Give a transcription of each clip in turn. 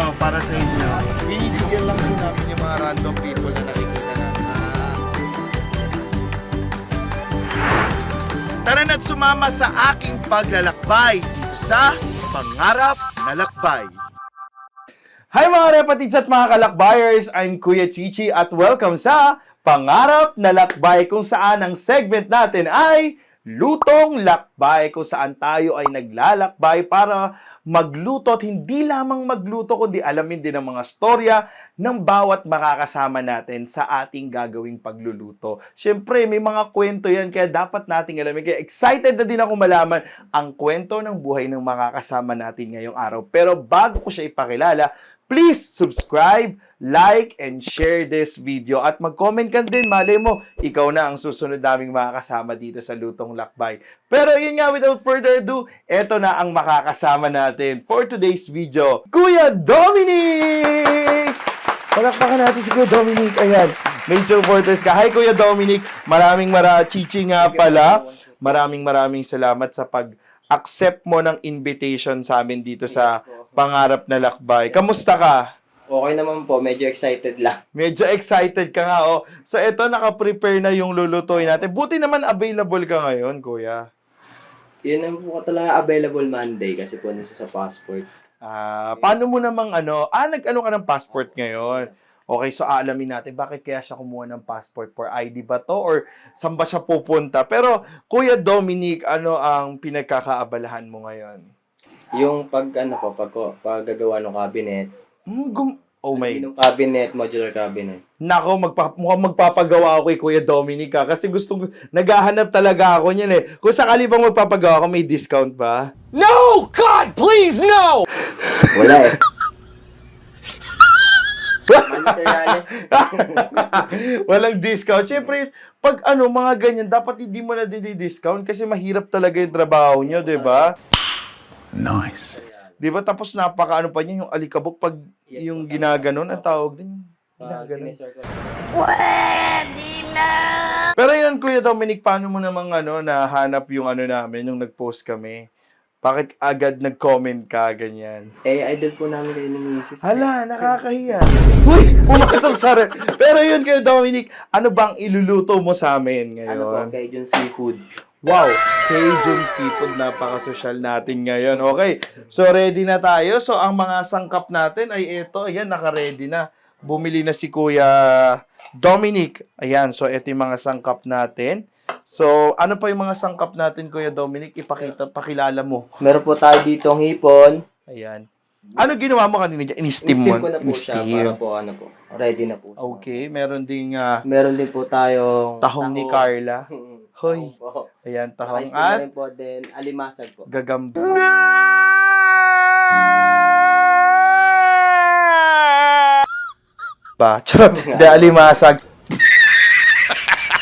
inyo. Ayo, para sa inyo. Binibigyan lang po namin yung mga random people na nakikita namin. Tara na't sumama sa aking paglalakbay dito sa Pangarap na Lakbay. Hi mga repatids at mga kalakbayers! I'm Kuya Chichi at welcome sa Pangarap na Lakbay kung saan ang segment natin ay Lutong Lakbay kung saan tayo ay naglalakbay para magluto at hindi lamang magluto kundi alamin din ang mga storya ng bawat makakasama natin sa ating gagawing pagluluto. Siyempre, may mga kwento yan kaya dapat nating alamin. Kaya excited na din ako malaman ang kwento ng buhay ng makakasama natin ngayong araw. Pero bago ko siya ipakilala, please subscribe, like, and share this video. At mag-comment ka din, malay mo, ikaw na ang susunod naming makakasama dito sa Lutong Lakbay. Pero yun nga, without further ado, eto na ang makakasama natin for today's video, Kuya Dominic! Palakpakan natin si Kuya Dominic. Ayan, may supporters ka. Hi, Kuya Dominic. Maraming mara, chichi nga pala. Maraming maraming salamat sa pag-accept mo ng invitation sa amin dito sa Pangarap na Lakbay. Kamusta ka? Okay naman po, medyo excited lang. Medyo excited ka nga, oh. So, eto, naka-prepare na yung lulutuin natin. Buti naman available ka ngayon, kuya. Yun ang po talaga available Monday kasi po nasa sa passport. Ah, paano mo namang ano, ah, nag-ano ka ng passport ngayon? Okay, so aalamin natin bakit kaya siya kumuha ng passport for ID ba to or saan ba siya pupunta? Pero Kuya Dominic, ano ang pinagkakaabalahan mo ngayon? Yung pag ano po, pag, pag gagawa ng cabinet, Hmm, gum- oh my. yung cabinet, modular cabinet. Nako, magpa- mukhang magpapagawa ako kay Kuya Dominic ha, kasi gusto naghahanap talaga ako niyan eh. Kung sakali bang magpapagawa ako, may discount ba? No! God, please, no! Wala eh. Walang discount. Siyempre, pag ano, mga ganyan, dapat hindi mo na discount kasi mahirap talaga yung trabaho nyo, di ba? Nice. Di ba? Tapos napaka ano pa niya, yung alikabok pag Yes, yung po, ginaganon, ang tawag din. Pag Ginaganon. sinisircle. Pero yan, Kuya Dominic, paano mo namang ano, nahanap yung ano namin, yung nag-post kami? Bakit agad nag-comment ka, ganyan? Eh, idol po namin kayo ng misis. Hala, nakakahiya. Uy, pumasok sa rin. Pero yun, Kuya Dominic, ano bang iluluto mo sa amin ngayon? Ano po, Cajun seafood. Wow! Cajun seafood, napaka-social natin ngayon. Okay, so ready na tayo. So ang mga sangkap natin ay ito. Ayan, naka-ready na. Bumili na si Kuya Dominic. Ayan, so ito yung mga sangkap natin. So, ano pa yung mga sangkap natin, Kuya Dominic? Ipakita, pakilala mo. Meron po tayo ditong hipon. Ayan. Ano ginawa mo kanina dyan? In-steam mo? In-steam ko na po siya In-steam. para po ano po. Ready na po. Okay, meron ding ah, Meron din po tayong tahong ni Carla. Hoy. Tahong po. Ayan, tahong Tahong na at rin po din alimasag po. gagamba. Ba, charot, di alimasag.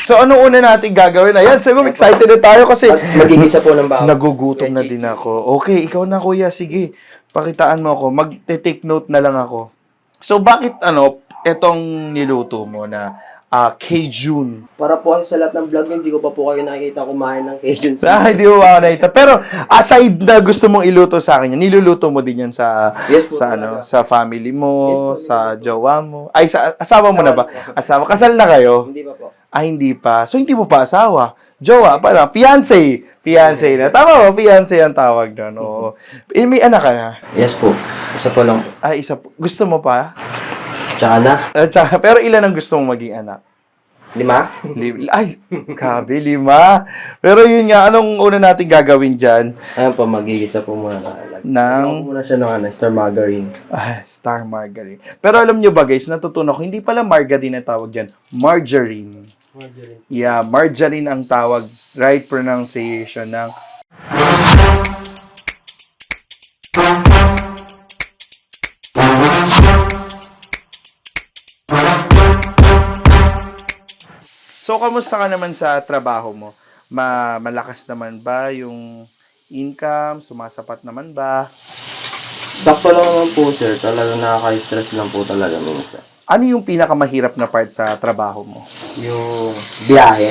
so, ano una natin gagawin? Ayan, siguro excited na tayo kasi Mag- Magigisa po ng bawang. nagugutom na din ako. Okay, ikaw na kuya, sige. Pakitaan mo ako. Mag-take note na lang ako. So, bakit ano, etong niluto mo na ah, Cajun Para po kasi sa lahat ng vlog nyo, hindi ko pa po kayo nakikita kumain ng Cajun Ah, hindi mo ako nakita. Pero aside na gusto mong iluto sa akin, yan, niluluto mo din yan sa Yes po, sa ano, sa family mo, Yes po, sa jowa mo. Ay sa asawa mo na ba? Asawa. Asawa. Kasal na kayo? Hindi pa po. Ah, hindi pa. So hindi mo pa asawa. Jowa pa lang. Fiancé. Fiancé na. Tama ba? Fiancé ang tawag doon. Oo. Eh, may anak ka na? Yes po. Isa po lang po. Ah, isa po. Gusto mo pa? Tsaka na. Ah, tsaka, pero ilan ang gusto mong maging anak? Lima? Lim- Ay, kabi, lima. Pero yun nga, anong una natin gagawin dyan? Ayun po, magigisa po muna. Lag- Nang- Lagyan ko muna siya ng ano, star margarine. Ah, star margarine. Pero alam nyo ba guys, natutunan ko, hindi pala margarine ang tawag dyan. Margarine. Margarine. Yeah, margarine ang tawag. Right pronunciation ng... So, kamusta ka naman sa trabaho mo? Ma malakas naman ba yung income? Sumasapat naman ba? Sakto lang naman po, sir. Talagang nakaka-stress lang po talaga minsan. Ano yung pinakamahirap na part sa trabaho mo? Yung biyahe.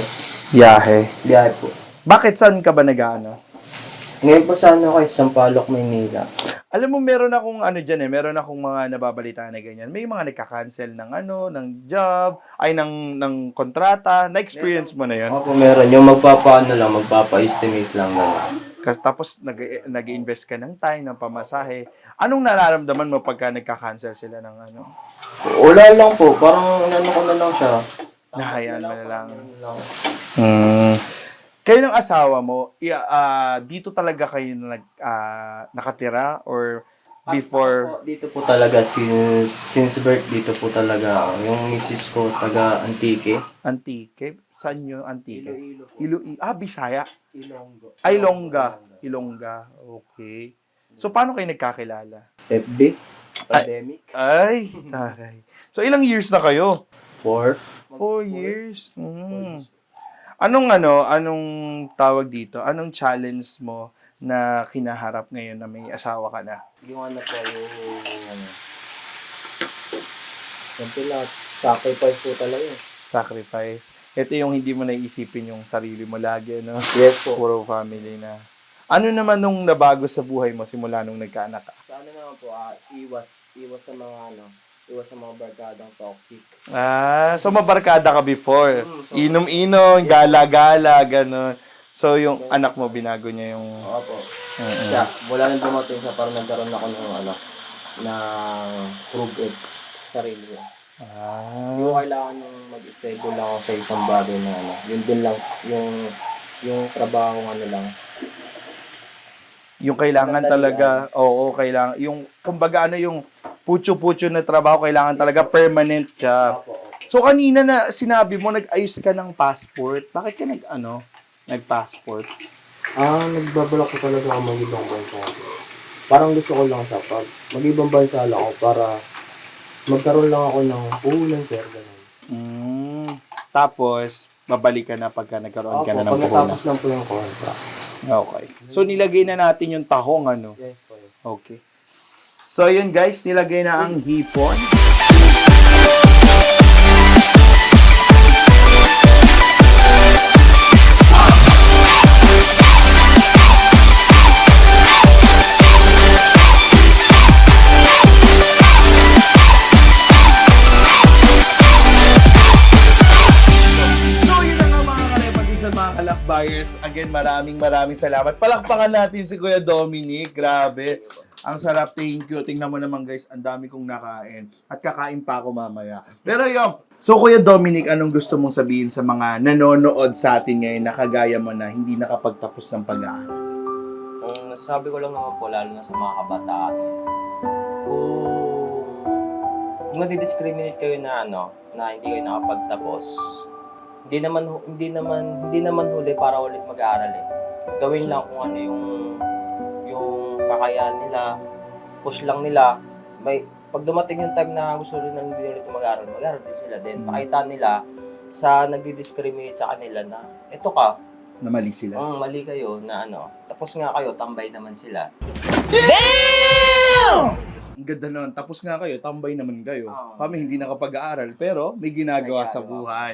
Biyahe. Biyahe po. Bakit saan ka ba nag-ano? Ngayon po sa ano kay Sampaloc, Maynila. Alam mo, meron akong ano dyan eh, meron akong mga nababalita na ganyan. May mga nagka-cancel ng ano, ng job, ay ng, ng kontrata. Na-experience mo na yun? Opo, meron. Yung magpapaano lang, magpapa-estimate lang. Gano'n. Kas- Tapos nag, nag-invest ka ng time, ng pamasahe. Anong nararamdaman mo pagka nagka-cancel sila ng ano? Wala lang po. Parang ano ko na lang siya. Nahayaan mo na lang. Ano lang. Hmm. Kayo ng asawa mo, i- ah, dito talaga kayo nag, ah, nakatira or before? Ako po, Dito po talaga, since, since birth, dito po talaga. Yung misis ko, taga Antique. Antique? Saan yung Antique? Iloilo po. Ilo, ah, Bisaya. Ilonggo. Ay, Longga. Ilongga. Okay. So, paano kayo nagkakilala? FB. Pandemic. Ay, taray. So, ilang years na kayo? Four. Four years. Mm. Anong ano, anong tawag dito? Anong challenge mo na kinaharap ngayon na may asawa ka na? Yung ano po, yung ano. Siyempre lahat, sacrifice po talaga. Sacrifice. Ito yung hindi mo naisipin yung sarili mo lagi, no? Yes po. Puro family na. Ano naman nung nabago sa buhay mo simula nung nagkaanak ka? Sa ano naman po, ah, iwas. Iwas sa mga ano, iwas sa mga barkadang toxic. Ah, so mabarkada ka before. Mm, so- Inom-inom, gala-gala, ganun. So yung anak mo binago niya yung... Oo po. Siya, wala nang dumating sa parang nagkaroon ako ng ano, ng prove it sarili ko. Hindi ko Ah. kailangan yung mag-stable lang ako sa isang bagay na ano. Yun din lang, yung yung trabaho ano lang. Yung kailangan talaga, oo, kailangan, yung, kumbaga ano yung pucho-pucho na trabaho, kailangan talaga permanent opo. So kanina na sinabi mo, nag-ayos ka ng passport. Bakit ka nag, ano, nag-passport? Ah, nagbabalak ko talaga ako mag-ibang bansa. Parang gusto ko lang sa pag mag-ibang bansa lang ako para magkaroon lang ako ng puhunan, sir. Ganun. Mm, tapos, babalik ka na pagka nagkaroon ka na ng pag puhunan. natapos lang po yung contract. Okay. So, nilagay na natin yung tahong, ano? Yes po. Okay. So, yun guys, nilagay na ang hipon. Kalakbayers. Again, maraming maraming salamat. Palakpakan natin si Kuya Dominic. Grabe. Ang sarap. Thank you. Tingnan mo naman guys, ang dami kong nakain. At kakain pa ako mamaya. Pero yun. So, Kuya Dominic, anong gusto mong sabihin sa mga nanonood sa atin ngayon na kagaya mo na hindi nakapagtapos ng pag-aaral? Ang nasasabi ko lang naman po, lalo na sa mga kabataan, kung, nadi-discriminate kayo na ano, na hindi kayo nakapagtapos, hindi naman hindi naman hindi naman huli para ulit mag-aaral eh. Gawin lang kung ano yung kakayahan nila, push lang nila. May pag dumating yung time na gusto rin ng hindi ulit mag-aaral, mag-aaral din sila din. Mm. Pakita nila sa nagdi-discriminate sa kanila na ito ka, Na mali sila. ang mali kayo na ano, tapos nga kayo, tambay naman sila. Ang ganda nun. Tapos nga kayo, tambay naman kayo. Oo. Kami hindi nakapag-aaral, pero may ginagawa May sa buhay.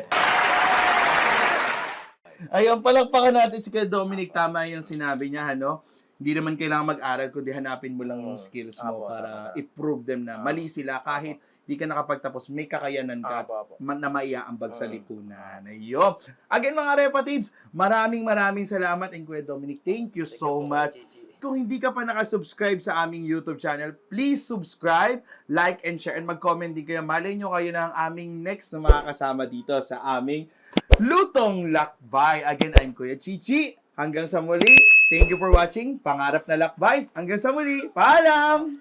Ayun, palakpakan natin si Kuya Dominic. Tama yung sinabi niya, ano? Hindi naman kailangan mag-aral, kundi hanapin mo lang yung skills mo Apo, para tama. i-prove them na mali sila kahit di ka nakapagtapos, may kakayanan ka Apo, apo. na maiaambag sa Mm. lipunan. Ayun. Again, mga repatids, maraming maraming salamat and Kuya Dominic, thank you so much. Kung hindi ka pa nakasubscribe sa aming YouTube channel, please subscribe, like, and share, and mag-comment din kayo. Malay nyo kayo na ang aming next na makakasama dito sa aming Lutong Lakbay. Again, I'm Kuya Chichi. Hanggang sa muli, thank you for watching Pangarap na Lakbay. Hanggang sa muli, paalam!